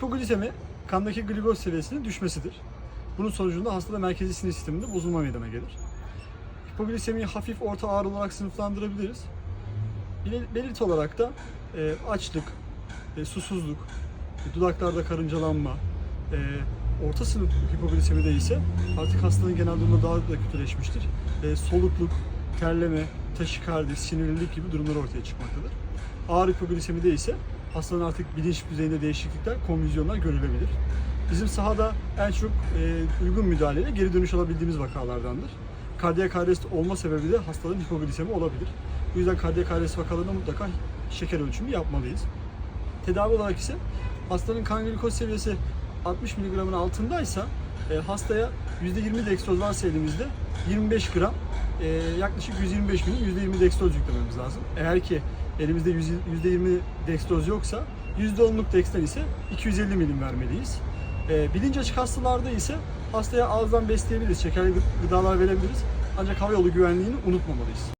Hipoglisemi kandaki glikoz seviyesinin düşmesidir. Bunun sonucunda hastada merkezi sinir sisteminde bozulma meydana gelir. Hipoglisemiyi hafif orta ağır olarak sınıflandırabiliriz. Bel- Belirti olarak da e, açlık, e, susuzluk, e, dudaklarda karıncalanma, e, orta sınıf hipoglisemide ise artık hastanın genel durumu daha da kötüleşmiştir. E, solukluk, terleme, taşikardi, sinirlilik gibi durumlar ortaya çıkmaktadır. Ağır hipoglisemide ise hastanın artık bilinç düzeyinde değişiklikler, konfüzyonlar görülebilir. Bizim sahada en çok e, uygun müdahaleyle geri dönüş alabildiğimiz vakalardandır. Kardiyak arrest olma sebebi de hastanın hipoglisemi olabilir. Bu yüzden kardiyak arrest vakalarında mutlaka şeker ölçümü yapmalıyız. Tedavi olarak ise hastanın kan glikoz seviyesi 60 mg'ın altındaysa e, hastaya %20 dextroz varsa elimizde 25 gram e, yaklaşık 125 günün %20 dextroz yüklememiz lazım. Eğer ki elimizde yüz- %20 dextroz yoksa %10'luk dexten ise 250 milim vermeliyiz. E, bilinç açık hastalarda ise hastaya ağızdan besleyebiliriz, şekerli gı- gıdalar verebiliriz. Ancak hava yolu güvenliğini unutmamalıyız.